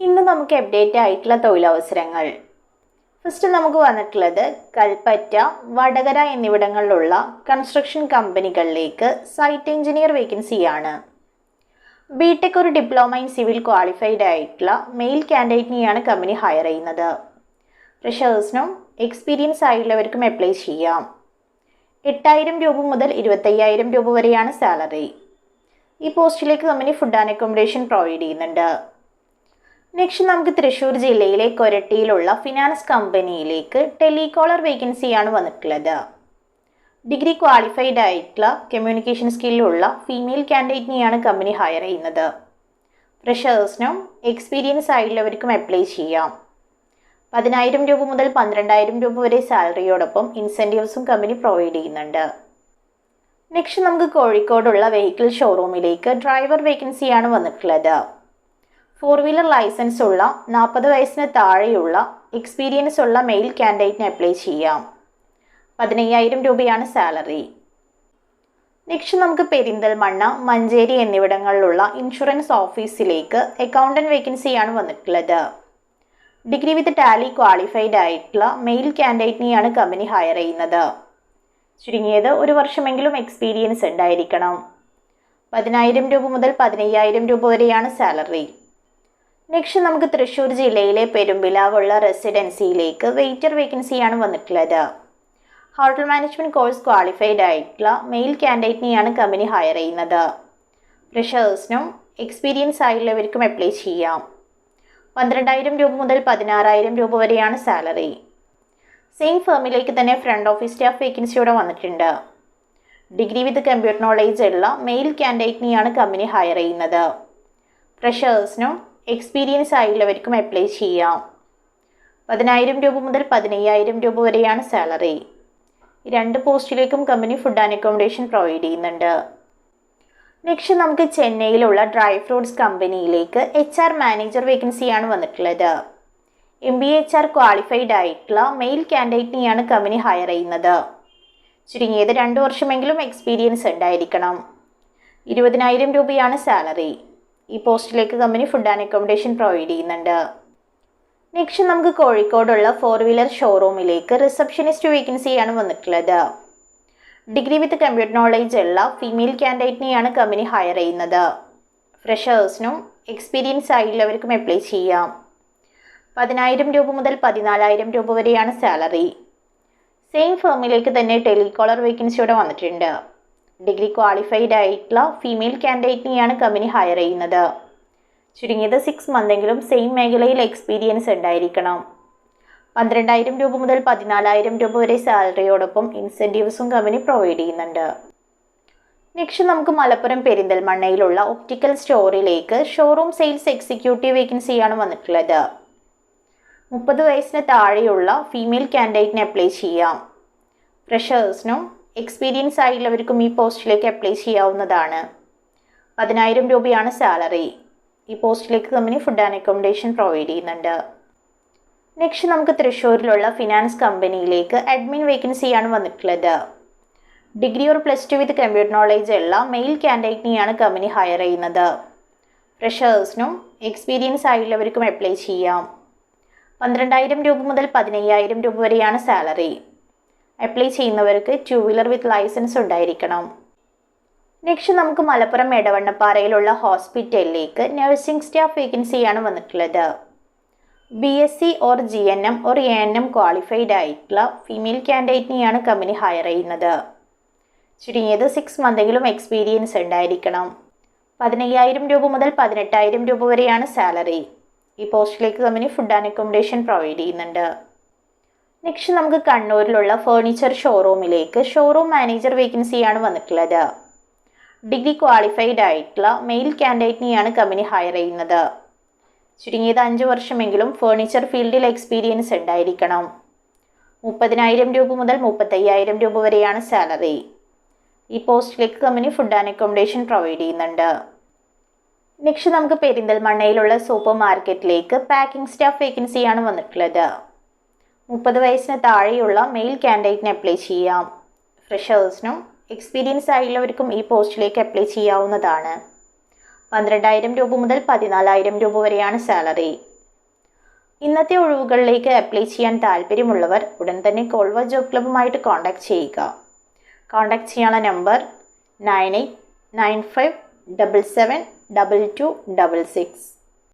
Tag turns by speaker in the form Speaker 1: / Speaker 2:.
Speaker 1: ഇന്ന് നമുക്ക് അപ്ഡേറ്റ് ആയിട്ടുള്ള തൊഴിലവസരങ്ങൾ. ഫസ്റ്റ് നമുക്ക് വന്നിട്ടുള്ളത് കൽപ്പറ്റ വടകര എന്നിവിടങ്ങളിലുള്ള കൺസ്ട്രക്ഷൻ കമ്പനികളിലേക്ക് സൈറ്റ് എഞ്ചിനീയർ വേക്കൻസിയാണ് ബി ടെക് ഒരു ഡിപ്ലോമ ഇൻ സിവിൽ ക്വാളിഫൈഡ് ആയിട്ടുള്ള മെയിൽ കാൻഡിഡേറ്റിനെയാണ് കമ്പനി ഹയർ ചെയ്യുന്നത്. ഫ്രഷേഴ്സിനും എക്സ്പീരിയൻസ് ആയിട്ടുള്ളവർക്കും അപ്ലൈ ചെയ്യാം. എട്ടായിരം രൂപ മുതൽ ഇരുപത്തയ്യായിരം രൂപ വരെയാണ് സാലറി ഈ പോസ്റ്റിലേക്ക് company food and accommodation provide ചെയ്യുന്നുണ്ട്. നെക്സ്റ്റ് നമുക്ക് തൃശ്ശൂർ ജില്ലയിലെ കൊരട്ടിയിലുള്ള ഫിനാൻസ് കമ്പനിയിലേക്ക് ടെലികോളർ വേക്കൻസിയാണ് വന്നിട്ടുള്ളത്. ഡിഗ്രി ക്വാളിഫൈഡ് ആയിട്ടുള്ള കമ്മ്യൂണിക്കേഷൻ സ്കില്ലുള്ള ഫീമെയിൽ കാൻഡിഡേറ്റിനെയാണ് കമ്പനി ഹയർ ചെയ്യുന്നത്. ഫ്രഷേഴ്സിനും എക്സ്പീരിയൻസ് ആയിട്ടുള്ളവർക്കും അപ്ലൈ ചെയ്യാം. പതിനായിരം രൂപ മുതൽ പന്ത്രണ്ടായിരം രൂപ വരെ സാലറിയോടൊപ്പം ഇൻസെന്റീവ്സും കമ്പനി പ്രൊവൈഡ് ചെയ്യുന്നുണ്ട്. നെക്സ്റ്റ് നമുക്ക് കോഴിക്കോടുള്ള വെഹിക്കിൾ ഷോറൂമിലേക്ക് ഡ്രൈവർ വേക്കൻസിയാണ് വന്നിട്ടുള്ളത്. ഫോർ വീലർ ലൈസൻസ് ഉള്ള നാൽപ്പത് വയസ്സിന് താഴെയുള്ള എക്സ്പീരിയൻസ് ഉള്ള മെയിൽ കാൻഡിഡേറ്റിന് അപ്ലൈ ചെയ്യാം. പതിനയ്യായിരം രൂപയാണ് സാലറി. നെക്സ്റ്റ് നമുക്ക് പെരിന്തൽമണ്ണ മഞ്ചേരി എന്നിവിടങ്ങളിലുള്ള ഇൻഷുറൻസ് ഓഫീസിലേക്ക് അക്കൗണ്ടന്റ് വേക്കൻസിയാണ് വന്നിട്ടുള്ളത്. ഡിഗ്രി വിത്ത് ടാലി ക്വാളിഫൈഡ് ആയിട്ടുള്ള മെയിൽ കാൻഡിഡേറ്റിനെയാണ് കമ്പനി ഹയർ ചെയ്യുന്നത്. ചുരുങ്ങിയത് ഒരു വർഷമെങ്കിലും എക്സ്പീരിയൻസ് ഉണ്ടായിരിക്കണം. പതിനായിരം രൂപ മുതൽ പതിനയ്യായിരം രൂപ വരെയാണ് സാലറി. നെക്സ്റ്റ് നമുക്ക് തൃശ്ശൂർ ജില്ലയിലെ പെരുമ്പിലാവുള്ള റെസിഡൻസിയിലേക്ക് വെയിറ്റർ വേക്കൻസിയാണ് വന്നിട്ടുള്ളത്. ഹോട്ടൽ മാനേജ്മെന്റ് കോഴ്സ് ക്വാളിഫൈഡ് ആയിട്ടുള്ള മെയിൽ കാൻഡിഡേറ്റിനെയാണ് കമ്പനി ഹയർ ചെയ്യുന്നത്. ഫ്രഷേഴ്സിനും എക്സ്പീരിയൻസ് ആയിട്ടുള്ളവർക്കും അപ്ലൈ ചെയ്യാം. പന്ത്രണ്ടായിരം രൂപ മുതൽ പതിനാറായിരം രൂപ വരെയാണ് സാലറി സെയിം ഫേമിലേക്ക് തന്നെ ഫ്രണ്ട് ഓഫീസ് സ്റ്റാഫ് വേക്കൻസിയോടെ വന്നിട്ടുണ്ട്. ഡിഗ്രി വിത്ത് കമ്പ്യൂട്ടർ നോളേജ് ഉള്ള മെയിൽ കാൻഡിഡേറ്റിനെയാണ് കമ്പനി ഹയർ ചെയ്യുന്നത്. ഫ്രഷേഴ്സിനും എക്സ്പീരിയൻസ് ആയുള്ളവർക്കും അപ്ലൈ ചെയ്യാം. പതിനായിരം രൂപ മുതൽ പതിനയ്യായിരം രൂപ വരെയാണ് സാലറി രണ്ട് പോസ്റ്റിലേക്കും company food and accommodation provide ചെയ്യുന്നുണ്ട്. നെക്സ്റ്റ് നമുക്ക് ചെന്നൈയിലുള്ള ഡ്രൈ ഫ്രൂട്ട്സ് കമ്പനിയിലേക്ക് എച്ച് ആർ മാനേജർ വേക്കൻസിയാണ് വന്നിട്ടുള്ളത്. M B H R qualified ആയിട്ടുള്ള മെയിൽ കാൻഡിഡേറ്റിനെയാണ് കമ്പനി ഹയർ ചെയ്യുന്നത്. ചുരുങ്ങിയത് രണ്ട് വർഷമെങ്കിലും എക്സ്പീരിയൻസ് ഉണ്ടായിരിക്കണം. ഇരുപതിനായിരം രൂപയാണ് സാലറി ഈ പോസ്റ്റിലേക്ക് company food and accommodation provide ചെയ്യുന്നുണ്ട്. നെക്സ്റ്റ് നമുക്ക് കോഴിക്കോടുള്ള ഫോർ വീലർ ഷോറൂമിലേക്ക് റിസപ്ഷനിസ്റ്റ് വേക്കൻസിയാണ് വന്നിട്ടുള്ളത്. ഡിഗ്രി വിത്ത് കമ്പ്യൂട്ടർ നോളേജ് ഉള്ള ഫീമെയിൽ കാൻഡിഡേറ്റിനെയാണ് കമ്പനി ഹയർ ചെയ്യുന്നത്. ഫ്രഷേഴ്സിനും എക്സ്പീരിയൻസ് ആയിട്ടുള്ളവർക്കും അപ്ലൈ ചെയ്യാം. പതിനായിരം രൂപ മുതൽ പതിനാലായിരം രൂപ വരെയാണ് സാലറി സെയിം ഫേമിലേക്ക് തന്നെ ടെലികോളർ വേക്കൻസിയോടെ വന്നിട്ടുണ്ട്. ഡിഗ്രി ക്വാളിഫൈഡ് ആയിട്ടുള്ള ഫീമെയിൽ കാൻഡിഡേറ്റിനെയാണ് കമ്പനി ഹയർ ചെയ്യുന്നത്. ചുരുങ്ങിയത് സിക്സ് മന്തെങ്കിലും സെയിം മേഖലയിൽ എക്സ്പീരിയൻസ് ഉണ്ടായിരിക്കണം. പന്ത്രണ്ടായിരം രൂപ മുതൽ പതിനാലായിരം രൂപ വരെ സാലറിയോടൊപ്പം ഇൻസെന്റീവ്സും കമ്പനി പ്രൊവൈഡ് ചെയ്യുന്നുണ്ട്. നെക്സ്റ്റ് നമുക്ക് മലപ്പുറം പെരിന്തൽമണ്ണയിലുള്ള ഒപ്റ്റിക്കൽ സ്റ്റോറിലേക്ക് ഷോറൂം സെയിൽസ് എക്സിക്യൂട്ടീവ് വേക്കൻസിയാണ് വന്നിട്ടുള്ളത്. മുപ്പത് വയസ്സിന് താഴെയുള്ള ഫീമെയിൽ കാൻഡിഡേറ്റിന് അപ്ലൈ ചെയ്യാം. ഫ്രഷേഴ്സിനും എക്സ്പീരിയൻസ് ആയിട്ടുള്ളവർക്കും ഈ പോസ്റ്റിലേക്ക് അപ്ലൈ ചെയ്യാവുന്നതാണ്. പതിനായിരം രൂപയാണ് സാലറി ഈ പോസ്റ്റിലേക്ക് company food and accommodation provide ചെയ്യുന്നുണ്ട്. നെക്സ്റ്റ് നമുക്ക് തൃശ്ശൂരിലുള്ള ഫിനാൻസ് കമ്പനിയിലേക്ക് അഡ്മിൻ വേക്കൻസിയാണ് വന്നിട്ടുള്ളത്. Degree or plus two with computer knowledge ഉള്ള മെയിൽ കാൻഡിഡേറ്റിനെയാണ് കമ്പനി ഹയർ ചെയ്യുന്നത്. ഫ്രഷേഴ്സിനും എക്സ്പീരിയൻസ് ആയിട്ടുള്ളവർക്കും അപ്ലൈ ചെയ്യാം. പന്ത്രണ്ടായിരം രൂപ മുതൽ പതിനയ്യായിരം രൂപ വരെയാണ് സാലറി അപ്ലൈ ചെയ്യുന്നവർക്ക് ടു വീലർ വിത്ത് ലൈസൻസ് ഉണ്ടായിരിക്കണം. നെക്സ്റ്റ് നമുക്ക് മലപ്പുറം എടവണ്ണപ്പാറയിലുള്ള ഹോസ്പിറ്റലിലേക്ക് നഴ്സിംഗ് സ്റ്റാഫ് വേക്കൻസിയാണ് വന്നിട്ടുള്ളത്. B S C or G N M or A N M qualified ആയിട്ടുള്ള ഫീമെയിൽ കാൻഡിഡേറ്റിനെയാണ് കമ്പനി ഹയർ ചെയ്യുന്നത്. ചുരുങ്ങിയത് സിക്സ് മന്തെങ്കിലും എക്സ്പീരിയൻസ് ഉണ്ടായിരിക്കണം. പതിനയ്യായിരം രൂപ മുതൽ പതിനെട്ടായിരം രൂപ വരെയാണ് സാലറി ഈ പോസ്റ്റിലേക്ക് company food and accommodation provide ചെയ്യുന്നുണ്ട്. നെക്സ്റ്റ് നമുക്ക് കണ്ണൂരിലുള്ള ഫേർണിച്ചർ ഷോറൂമിലേക്ക് ഷോറൂം മാനേജർ വേക്കൻസിയാണ് വന്നിട്ടുള്ളത്. ഡിഗ്രി ക്വാളിഫൈഡ് ആയിട്ടുള്ള മെയിൽ കാൻഡിഡേറ്റിനെയാണ് കമ്പനി ഹയർ ചെയ്യുന്നത്. ചുരുങ്ങിയത് അഞ്ച് വർഷമെങ്കിലും ഫേർണിച്ചർ ഫീൽഡിൽ എക്സ്പീരിയൻസ് ഉണ്ടായിരിക്കണം. മുപ്പതിനായിരം രൂപ മുതൽ മുപ്പത്തയ്യായിരം രൂപ വരെയാണ് സാലറി ഈ പോസ്റ്റിലേക്ക് company food and accommodation provide ചെയ്യുന്നുണ്ട്. നെക്സ്റ്റ് നമുക്ക് പെരിന്തൽമണ്ണയിലുള്ള സൂപ്പർ മാർക്കറ്റിലേക്ക് പാക്കിംഗ് സ്റ്റാഫ് വേക്കൻസിയാണ് വന്നിട്ടുള്ളത്. മുപ്പത് വയസ്സിന് താഴെയുള്ള മെയിൽ കാൻഡിഡേറ്റിന് അപ്ലൈ ചെയ്യാം. ഫ്രഷേഴ്സിനും എക്സ്പീരിയൻസ് ആയുള്ളവർക്കും ഈ പോസ്റ്റിലേക്ക് അപ്ലൈ ചെയ്യാവുന്നതാണ്. പന്ത്രണ്ടായിരം രൂപ മുതൽ പതിനാലായിരം രൂപ വരെയാണ് സാലറി ഇന്നത്തെ ഒഴിവുകളിലേക്ക് അപ്ലൈ ചെയ്യാൻ താല്പര്യമുള്ളവർ ഉടൻ തന്നെ കോൾവ ജോബ് ക്ലബ്ബുമായിട്ട് കോൺടാക്ട് ചെയ്യുക. കോൺടാക്ട് ചെയ്യാനുള്ള number nine eight nine five double seven double two double six